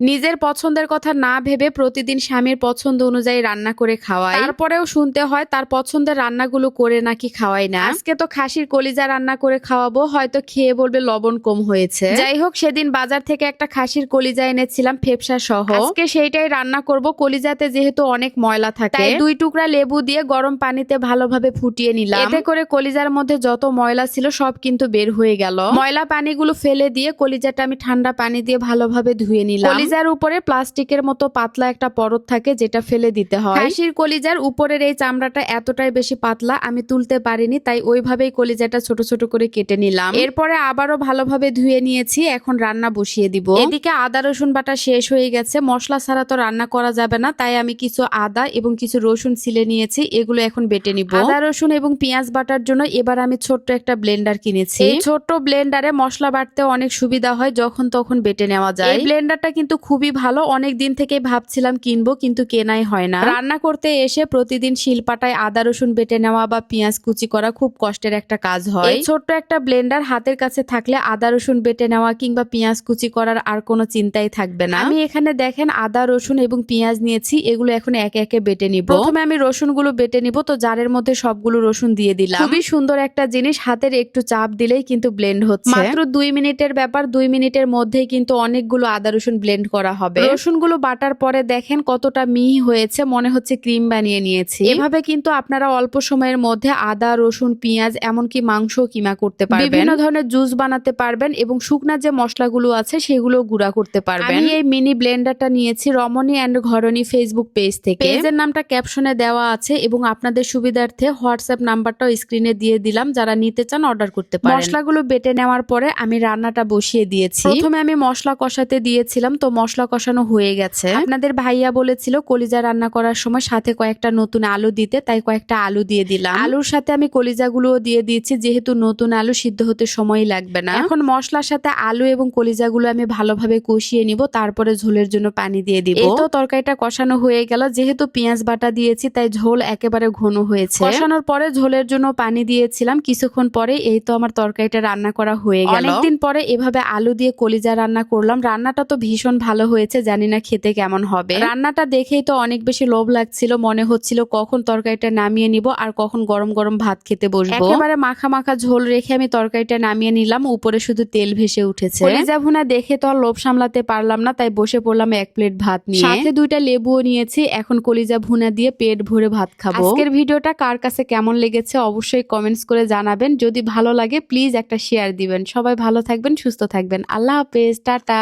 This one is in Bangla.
নিজের পছন্দের কথা না ভেবে প্রতিদিন স্বামীর পছন্দ অনুযায়ী রান্না করে খাওয়াই। তারপরেও শুনতে হয় তার পছন্দের রান্নাগুলো করে নাকি খাওয়াই না। আজকে তো খাসির কলিজা রান্না করে খাওয়াবো হয়তো খেয়ে বলবে লবণ কম হয়েছে। যাই হোক সেদিন বাজার থেকে একটা খাসির কলিজা এনেছিলাম ফেপসা সহ। আজকে সেইটাই রান্না করব কলিজাতে যেহেতু অনেক ময়লা থাকে। তাই দুই টুকরা লেবু দিয়ে গরম পানিতে ভালোভাবে ফুটিয়ে নিলাম। এতে করে কলিজার মধ্যে যত ময়লা ছিল সব কিন্তু বের হয়ে গেল। ময়লা পানিগুলো ফেলে দিয়ে কলিজাটা আমি ঠান্ডা পানি দিয়ে ভালোভাবে ধুয়ে নিলাম। কলিজার উপরে প্লাস্টিকের মতো পাতলা একটা পরত থাকে যেটা ফেলে দিতে হয়। খাসির কলিজার উপরের এই চামড়াটা এতটাই বেশি পাতলা আমি তুলতে পারিনি তাই ওইভাবেই কলিজাটা ছোট ছোট করে কেটে নিলাম। এরপরে আবারও ভালোভাবে ধুয়ে নিয়েছি এখন রান্না বসিয়ে দিব। এদিকে আদা রসুন বাটা শেষ হয়ে গেছে মশলা ছাড়া তো রান্না করা যাবে না তাই আমি কিছু আদা এবং কিছু রসুন ছিলে নিয়েছি এগুলো এখন বেটে নিব। আদা রসুন এবং পেঁয়াজ বাটার জন্য এবার আমি ছোট্ট একটা ব্লেন্ডার কিনেছি। এই ছোট্ট ব্লেন্ডারে মশলা বাটতে অনেক সুবিধা হয় যখন তখন বেটে নেওয়া যায়। এই ব্লেন্ডারটা কিন্তু খুবই ভালো। অনেক দিন থেকে ভাবছিলাম কিনবো, কিন্তু কেনাই হয় না। রান্না করতে এসে প্রতিদিন শিলপাটায় আদা, রসুন বেটে নেওয়া বা পেঁয়াজ কুচি করা খুব কষ্টের একটা কাজ হয়। ছোট্ট একটা ব্লেন্ডার হাতের কাছে থাকলে আদা, রসুন বেটে নেওয়া কিংবা পেঁয়াজ কুচি করার আর কোনো চিন্তাই থাকবে না। আমি এখানে দেখেন আদা, রসুন এবং পেঁয়াজ নিয়েছি, এগুলো এখন একে একে বেটে নিব। প্রথমে আমি রসুনগুলো বেটে নিব, তো জারের মধ্যে সবগুলো রসুন দিয়ে দিলাম। খুবই সুন্দর একটা জিনিস, হাতের একটু চাপ দিলেই কিন্তু ব্লেন্ড হচ্ছে। মাত্র দুই মিনিটের ব্যাপার, দুই মিনিটের মধ্যেই কিন্তু অনেকগুলো আদা, রসুন ব্লেন্ড করা হবে। রসুনগুলো বাটার পরে দেখেন কতটা মিহি হয়েছে মনে হচ্ছে ক্রিম বানিয়ে নিয়েছি। এভাবে কিন্তু আপনারা অল্প সময়ের মধ্যে আদা রসুন পেঁয়াজ এমনকি মাংস কিমা করতে পারবেন। বিভিন্ন ধরনের জুস বানাতে পারবেন এবং শুকনা যে মশলাগুলো আছে সেগুলো গুঁড়া করতে পারবেন। আমি এই মিনি ব্লেন্ডারটা নিয়েছি রমণী অ্যান্ড ঘরণী ফেসবুক পেজ থেকে। পেজের নামটা ক্যাপশনে দেওয়া আছে এবং আপনাদের সুবিধার্থে হোয়াটসঅ্যাপ নাম্বারটাও স্ক্রিনে দিয়ে দিলাম যারা নিতে চান অর্ডার করতে পারেন। মশলাগুলো বেটে নেওয়ার পরে আমি রান্নাটা বসিয়ে দিয়েছি। প্রথমে আমি মশলা কষাতে দিয়েছিলাম তো মশলা কষানো হয়ে গেছে। আপনাদের ভাইয়া বলেছিল কলিজা রান্না করার সময় সাথে কয়েকটা নতুন আলু দিতে, তাই কয়েকটা আলু দিয়ে দিলাম। আলুর সাথে আমি কলিজাগুলোও দিয়ে দিয়েছি, যেহেতু নতুন আলু সিদ্ধ হতে সময় লাগবে না। এখন মশলার সাথে আলু এবং কলিজাগুলো আমি ভালোভাবে কষিয়ে নিব, তারপরে ঝোলের জন্য পানি দিয়ে দিব। তো তরকারিটা কষানো হয়ে গেল। যেহেতু পেঁয়াজ বাটা দিয়েছি, তাই ঝোল একেবারে ঘন হয়েছে। কষানোর পরে ঝোলের জন্য পানি দিয়েছিলাম। কিছুক্ষণ পরে এই তো আমার তরকারিটা রান্না করা হয়ে গেল। অনেকদিন পরে এভাবে আলু দিয়ে কলিজা রান্না করলাম। রান্নাটা তো ভীষণ ভালো হয়েছে জানি না খেতে কেমন হবে। রান্নাটা দেখেই তো অনেক বেশি লোভ লাগছিল মনে হচ্ছিল কখন তরকারিটা নামিয়ে নিব আর কখন গরম গরম ভাত খেতে বসবো। একেবারে মাখা মাখা ঝোল রেখে আমি তরকারিটা নামিয়ে নিলাম উপরে শুধু তেল ভেসে উঠেছে। কলিজা ভুনা দেখে তো আর লোভ সামলাতে পারলাম না তাই বসে পড়লাম এক প্লেট ভাত নিয়ে। সাথে দুইটা লেবুও নিয়েছি এখন কলিজা ভুনা দিয়ে পেট ভরে ভাত খাব। আজকের ভিডিওটা কার কাছে কেমন লেগেছে অবশ্যই কমেন্টস করে জানাবেন যদি ভালো লাগে প্লিজ একটা শেয়ার দিবেন। সবাই ভালো থাকবেন সুস্থ থাকবেন। আল্লাহ হাফেজ টাটা।